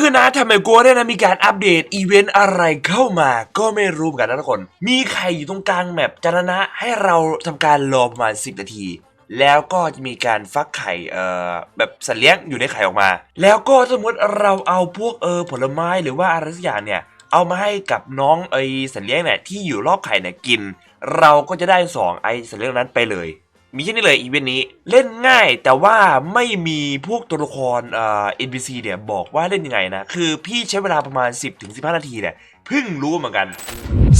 คือนะทำไมกลัวเนี่ยนะมีการอัปเดตอีเวนต์อะไรเข้ามาก็ไม่รู้เหมือนกันนะทุกคน มีไข่อยู่ตรงกลางแมปจารณะให้เราทำการรอประมาณ 10 นาที แล้วก็จะมีการฟักไข่เอ่อแบบสัตว์เลี้ยงอยู่ในไข่ออกมา แล้วก็สมมติเราเอาพวกเออผลไม้หรือว่าอะไรสักอย่างเนี่ยเอามาให้กับน้องไอสัตว์เลี้ยงเนี่ยที่อยู่รอบไข่เนี่ยกิน เราก็จะได้สองไอสัตว์เลี้ยงนั้นไปเลย มีแค่นี้เลยอีเวนต์นี้เล่นง่ายแต่ว่าไม่มีพวกตัวละครเอ่อ NPC เนี่ยบอกว่าเล่นยังไงนะ คือพี่ใช้เวลาประมาณ 10-15 นาทีเนี่ยเพิ่งรู้เหมือนกัน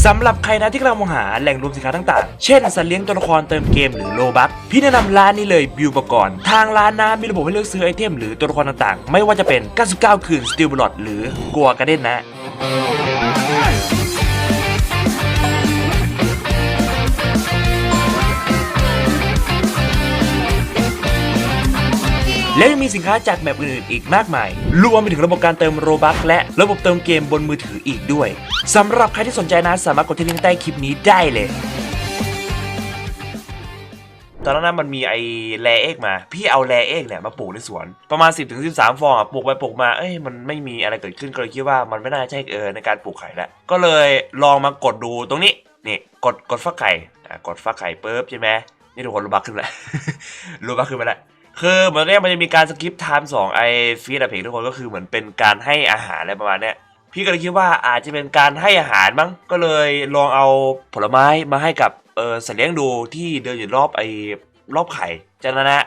สำหรับใครนะที่กำลังมองหาแหล่งรวมสินค้าต่างๆ เช่นสัตว์เลี้ยงตัวละครเติมเกมหรือโลบัคพี่แนะนำร้านนี้เลยบิวปกรณ์ทางร้านนะมีระบบให้เลือกซื้อไอเทมหรือตัวละครต่างๆ ไม่ว่าจะเป็น 99 คืนสติลบลอดหรือกัวกระเด้นนะ และยังมีสินค้าจากแบบอื่นๆอีกมากมาย รวมไปถึงระบบการเติมโรบัคและระบบเติมเกมบนมือถืออีกด้วยสำหรับใครที่สนใจนะสามารถกดที่ลิงก์ใต้คลิปนี้ได้เลยตอนนั้นมันมีไอ้แรเอกมา พี่เอาแรเอกเนี่ยมาปลูกในสวน ประมาณ 10-13ถึง13ฟองอะปลูกไปปลูกมาเอ้ยมันไม่มีอะไรเกิดขึ้นก็เลยคิดว่ามันไม่น่าใช่เออในการปลูกไข่แล้วก็เลยลองมากดดูตรงนี้นี่กดกดฟักไข่อะกดฟักไข่ปุ๊บใช่ไหมนี่ทุกคนรูบักขึ้นแล้วรูบักขึ้นมาแล้ว คือเหมือนเนี้ยมันจะมีการสกิปไทม์สองไอฟีดอะเพงทุกคนก็คือเหมือนเป็นการให้อาหารอะไรประมาณเนี้ยพี่ก็เลยคิดว่าอาจจะเป็นการให้อาหารมั้งก็เลยลองเอาผลไม้มาให้กับเออสัตว์เลี้ยงดูที่เดินอยู่รอบไอรอบไข่จากนั้นนะ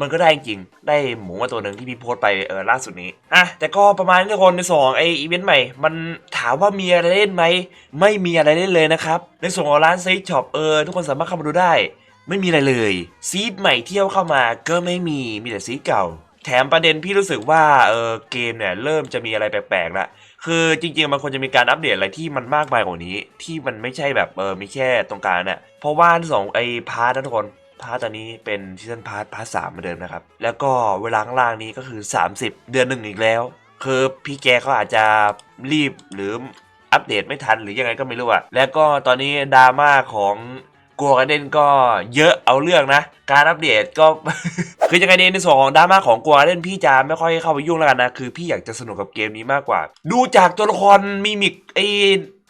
มันก็ได้จริง ได้หมูมาตัวหนึ่งที่พี่โพสต์ไปเออล่าสุดนี้ อะ แต่ก็ประมาณนี้ทุกคนในสองไออีเวนต์ใหม่ มันถามว่ามีอะไรเล่นไหม ไม่มีอะไรเล่นเลยนะครับ ในส่วนของร้านซีช็อปเออทุกคนสามารถเข้ามาดูได้ ไม่มีอะไรเลย ซีดใหม่เที่ยวเข้ามาก็ไม่มีมีแต่ซีดเก่า แถมประเด็นพี่รู้สึกว่าเออเกมเนี่ยเริ่มจะมีอะไรแปลกๆละคือจริงๆมันควรจะมีการอัปเดตอะไรที่มันมากมายกว่านี้ ที่มันไม่ใช่แบบเออมีแค่ตรงกลางเนี่ยเพราะว่าที่สองไอ้พาร์ทนะทุกคนพาร์ทตอนนี้เป็นซีซันพาร์ทพาร์ทสามเหมือนเดิมนะครับ แล้วก็เวลาข้างล่างนี้ก็คือ 30 เดือนหนึ่งอีกแล้ว คือพี่แกเขาอาจจะรีบหรืออัปเดตไม่ทันหรือยังไงก็ไม่รู้อะแล้วก็ตอนนี้ดราม่าของ กัวกันเด่นก็เยอะเอาเรื่องนะ การอัปเดตก็ คือยังไงดีในส่วนของดราม่าของกัวเด่นพี่จะไม่ค่อยเข้าไปยุ่งแล้วกันนะ คือพี่อยากจะสนุกกับเกมนี้มากกว่า ดูจากตัวละครมิมิกไอ้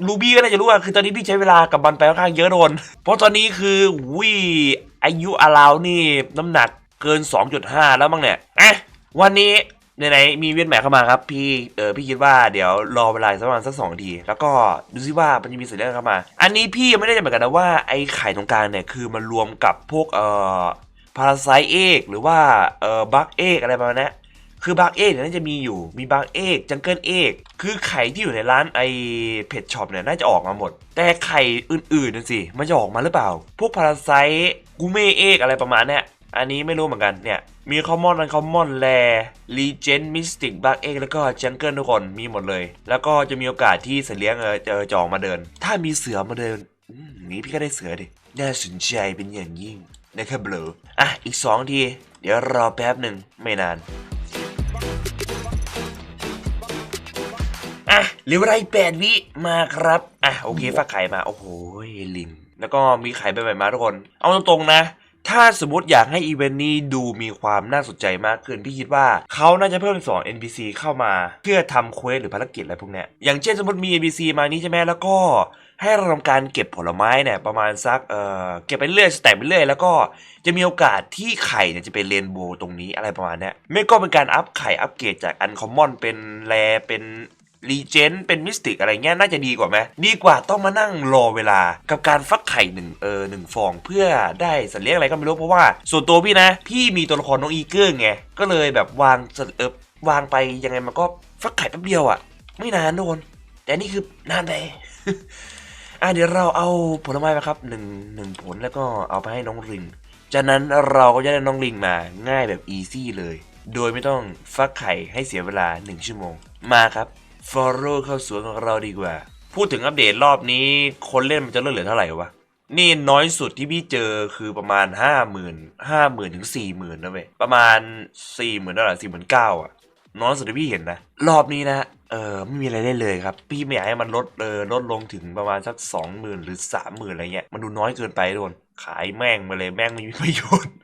ลูบี้ก็น่าจะรู้อะคือตอนนี้พี่ใช้เวลากับมันไปค่อนข้างเยอะโดน เพราะตอนนี้คือวิอายุอาราวนี่น้ำหนักเกิน 2.5 แล้วมั้งเนี่ยอะวันนี้ ไหนๆมีเวียนใหม่เข้ามาครับ พี่เออพี่คิดว่าเดี๋ยวรอเวลาสักประมาณสักสองที แล้วก็ดูซิว่ามันจะมีสิ่งเรื่องเข้ามา อันนี้พี่ยังไม่ได้จเหมือนกันนะว่าไอ้ไข่ตรงกลางเนี่ยคือมันรวมกับพวกเอ่อพาราไซเอกหรือว่าเอ่อบักเอกอะไรประมาณนี้คือบักเอกเนี่ยน่าจะมีอยู่ มีบักเอกจังเกิลเอกคือไข่ที่อยู่ในร้านไอเพจช็อปเนี่ยน่าจะออกมาหมด แต่ไข่อื่นๆนั่นสิ มันจะออกมาหรือเปล่า พวกพาราไซกูเมเอกอะไรประมาณเนี้ย อันนี้ไม่รู้เหมือนกันเนี่ย มีคอมมอนอันคอมมอนแลลีเจนมิสติกบักเอกแล้วก็จังเกิลทุกคนมีหมดเลย แล้วก็จะมีโอกาสที่เสเลี้ยงเออจะจออกมาเดิน ถ้ามีเสือมาเดินนี้พี่ก็ได้เสือดิน่าสนใจเป็นอย่างยิ่งนะครับเบลออะอีกสองที เดี๋ยวรอแป๊บหนึ่งไม่นานอะเหลือเวลาอีกแปดวิมาครับ อะ โอเคฟักไข่มา โอ้โหลิง แล้วก็มีไข่ใบใหม่มาทุกคน เอาตรงๆนะ ถ้าสมมติอยากให้อีเวนต์นี้ดูมีความน่าสนใจมากขึ้นพี่คิดว่าเขาน่าจะเพิ่ม2 NPC เข้ามาเพื่อทำเควสหรือภารกิจอะไรพวกเนี้ยอย่างเช่นสมมติมี NPC มานี้ใช่ไหมแล้วก็ให้เราทำการเก็บผลไม้เนี่ยประมาณสักเอ่อเก็บไปเรื่อยสแต็กไปเรื่อยแล้วก็จะมีโอกาสที่ไข่เนี่ยจะเป็นเรนโบว์ตรงนี้อะไรประมาณเนี้ยไม่ก็เป็นการอัพไข่อัพเกรดจากอันคอมมอนเป็นแรเป็น รีเจนเป็นมิสติกอะไรเงี้ยน่าจะดีกว่าไหมดีกว่าต้องมานั่งรอเวลากับการฟักไข่หนึ่งเออหนึ่งฟองเพื่อได้สัตว์เลี้ยงอะไรก็ไม่รู้เพราะว่า ส่วนตัวพี่นะ พี่มีตัวละครน้องอีเกิ้ลไงก็เลยแบบวางสัตว์เออวางไปยังไงมันก็ฟักไข่แป๊บเดียวอะ่ะ ไม่นานโดนแต่นี่คือนานไปอะเดี๋ยวเราเอาผลไม้มาครับหนึ่งหนึ่งผลแล้วก็เอาไปให้น้องริงจากนั้นเราก็จะได้น้องลิงมาง่ายแบบอีซี่เลย โดยไม่ต้องฟักไข่ให้เสียเวลา 1 ชั่วโมง มาครับ ฟอร์โรเข้าสวนของเราดีกว่า พูดถึงอัปเดตรอบนี้คนเล่นมันจะลดเหลือเท่าไหร่วะ นี่น้อยสุดที่พี่เจอคือประมาณ 5 0 0 0 0 5 0 0 0 0ถึง4 0,000นะเว้ยประมาณ 4 0,000ื่นเท่าไหร่สี่หมื่นเก้าอะน้อยสุดที่พี่เห็นนะรอบนี้นะเออไม่มีอะไรได้เลยครับ พี่ไม่อยากให้มันลดเออลดลงถึงประมาณสักสองหมื่นหรือสามหมื่นอะไรเงี้ยมันดูน้อยเกินไปโดนขายแม่งมาเลยแม่งไม่มีประโยชน์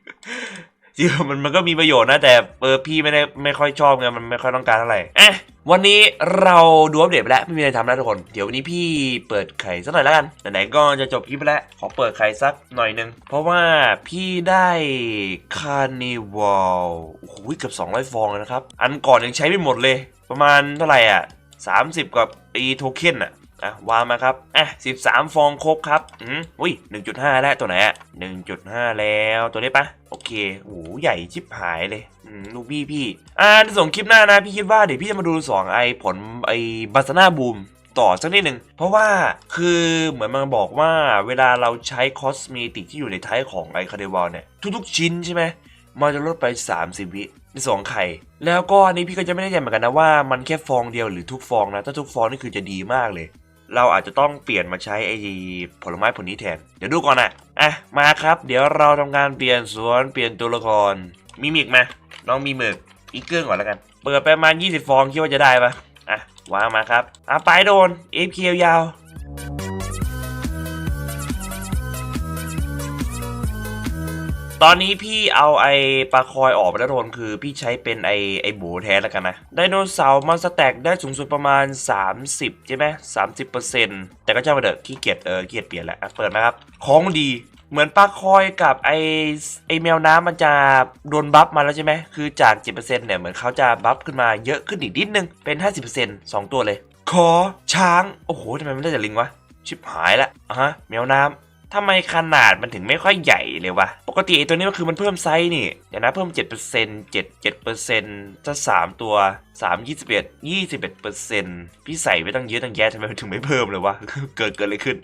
ริงๆมันมันก็มีประโยชน์นะแต่เออพี่ไม่ได้ไม่ค่อยชอบไงมันไม่ค่อยต้องการเท่าไหร่อะวันนี้เราดูอัปเดตไปแล้วไม่มีอะไรทำแล้วทุกคน เดี๋ยววันนี้พี่เปิดไข่สักหน่อยแล้วกันไหนๆก็จะจบคลิปไปแล้วขอเปิดไข่สักหน่อยหนึง เพราะว่าพี่ได้คาร์นิวัลโอ้โหเกือบ200 ฟองเลยนะครับ อันก่อนยังใช้ไม่หมดเลย ประมาณเท่าไหร่อะ30กับอีโทเค็นอะ อะวางมาครับอะ13 ฟองครบครับอืมอุ้ย1.5 แล้วตัวไหนอะ1.5 แล้วตัวนี้ปะโอเคโอ้โหใหญ่ชิบหายเลยลูกพี่พี่ อ่าในส่งคลิปหน้านะ พี่คิดว่าเดี๋ยวพี่จะมาดูสองไอผลไอบาสนาบูมต่อสักนิดหนึ่งเพราะว่าคือเหมือนมันบอกว่าเวลาเราใช้คอสเมติกที่อยู่ในท้ายของไอคาเดวาลเนี่ย ทุกๆ ชิ้นใช่ไหมมันจะลดไป 30 วิในสองไข่ แล้วก็อันนี้พี่ก็จะไม่แน่ใจเหมือนกันนะว่ามันแค่ฟองเดียวหรือทุกฟองนะ ถ้าทุกฟองนี่คือจะดีมากเลย เราอาจจะต้องเปลี่ยนมาใช้ไอ้ผลไม้ผลนี้แทน เดี๋ยวดูก่อนนะอะมาครับ เดี๋ยวเราทำการเปลี่ยนสวนเปลี่ยนตัวละครมีมิกมาน้องมีหมึกอีกเกิลก่อนแล้วกัน เปิดไปประมาณ 20 ฟองคิดว่าจะได้ปะอะวางมาครับอะไปโดนอีพียาว ตอนนี้พี่เอาไอ้ปลาคอยออกไปแล้วทุกคนคือพี่ใช้เป็นไอ้ไอ้บูแทนแล้วกันนะ ไดโนเสาร์มันสแต็กได้สูงสุดประมาณ 30 ใช่ไหมสามสิบเปอร์เซ็นต์แต่ก็เจ้ามาเดอะขี้เกียจเออขี้เกียจเปลี่ยนแล้วอะเปิดนะครับ ของดีเหมือนปลาคอยกับไอ้ไอ้แมวน้ำมันจะโดนบัฟมาแล้วใช่ไหมคือจาก 7%เนี่ยเหมือนเขาจะบัฟขึ้นมาเยอะขึ้นอีกนิดนึงเป็น 50% 2 ตัวเลยขอช้าง โอ้โหทำไมมันได้แต่ลิงวะ ชิบหายละอะฮะแมวน้ำ ทำไมขนาดมันถึงไม่ค่อยใหญ่เลยวะ ปกติไอตัวนี้มันคือมันเพิ่มไซส์นี่ เดี๋ยวนะเพิ่ม 7% 7 7%ถ้า3 ตัว 3 21 21%พี่ใส่ไปตั้งเยอะตั้งแยะทำไมมันถึงไม่เพิ่มเลยวะ เกิดเกิดอะไรขึ้น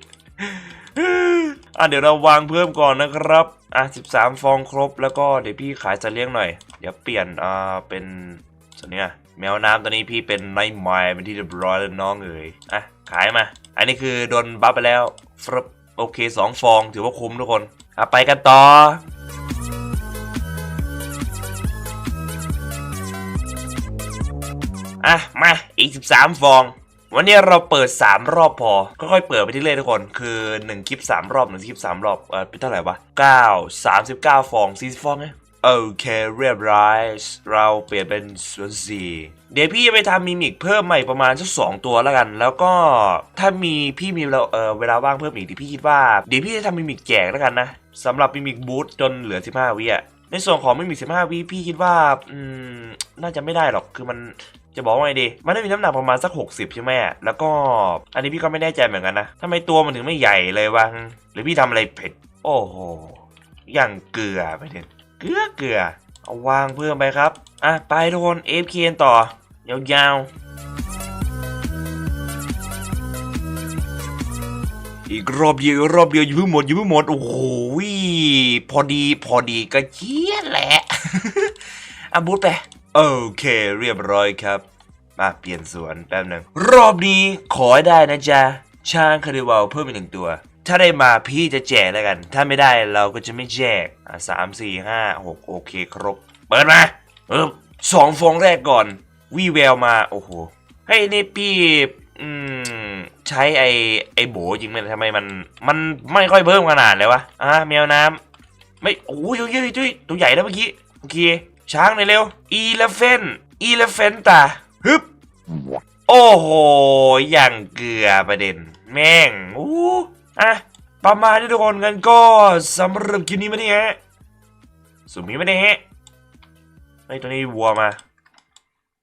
อะเดี๋ยวเราวางเพิ่มก่อนนะครับ อะ 13 ฟองครบแล้วก็เดี๋ยวพี่ขายจะเลี้ยงหน่อย เดี๋ยวเปลี่ยนอ่าเป็นส่วนเนี้ยแมวน้ำตัวนี้พี่เป็นไนท์มล์เป็นที่เรียบร้อยแล้วน้องเอ๋ยอะขายมา อันนี้คือโดนบัฟไปแล้วฟรึบ โอเค2ฟองถือว่าคุ้มทุกคนอาไปกันต่ออะมาอีก 13 ฟอง วันนี้เราเปิด 3 รอบพอค่อยๆเปิดไปที่เรื่อยทุกคน คือ 1 คลิป 3 รอบ1คลิป 3 รอบเออเป็นเท่าไหร่วะ 9 39 ฟอง40ฟองไง โอเคเรียบร้อย เราเปลี่ยนเป็นส่วน4เดี๋ยวพี่จะไปทำมิมิกเพิ่มใหม่ประมาณสักสองตัวแล้วกัน แล้วก็ถ้ามีพี่มีเราเออเวลาว่างเพิ่มอีกเดี๋ยวพี่คิดว่าเดี๋ยวพี่จะทำมิมิกแจกแล้วกันนะสำหรับมิมิกบูทจนเหลือ 15 วิอะในส่วนของมิมิก15 วิพี่คิดว่าอืมน่าจะไม่ได้หรอกคือมันจะบอกว่าไงดี มันได้มีน้ำหนักประมาณสัก 60 ใช่ไหม แล้วก็ อันนี้พี่ก็ไม่แน่ใจเหมือนกันนะทำไมตัวมันถึงไม่ใหญ่เลยวะ หรือพี่ทำอะไรเผ็ด โอ้โห อย่างเกลือไปเถอะ เกลือเกลือเอาวางเพิ่มไปครับ อะ ไปทุกคน FK ต่อ ยาวๆ อีกรอบเดียว รอบเดียวอย่เพิ่งหมดอย่เพิ่งหมด โอ้โหพอดีพอดีก็เจี๊ยแหละ อะบูทไป โอเค เรียบร้อยครับ มาเปลี่ยนสวนแป๊บหนึงรอบนี้ขอให้ได้นะจ๊ะช้างคาริวาลเพิ่มอีกหนึ่งตัว ถ้าได้มาพี่จะแจกแล้วกัน ถ้าไม่ได้เราก็จะไม่แจกอะสามสี่ห้าหกโอเคครบ เปิดมาเออสองฟองแรกก่อนวีแววมา โอ้โหเฮ้ยนี่พี่อืมใช้ไอไอโบจริงไหมทำไมมันมันไม่ค่อยเพิ่มขนาดเลยวะอะแมวน้ำไม่โอ้ยยยยตัวใหญ่แล้วเมื่อกี้โอเคช้างหน่อยเร็วอีเลฟเฟนอีเลฟเฟนตาฮึบโอ้โหอย่างเกลือประเด็น แม่งอู้ อะประมาณนี้ทุกคนกันก็สำหรับคลิปนี้ไม่ได้ฮะสุ่มีไม่ได้ฮะไอ้ตัวนี้วัวมา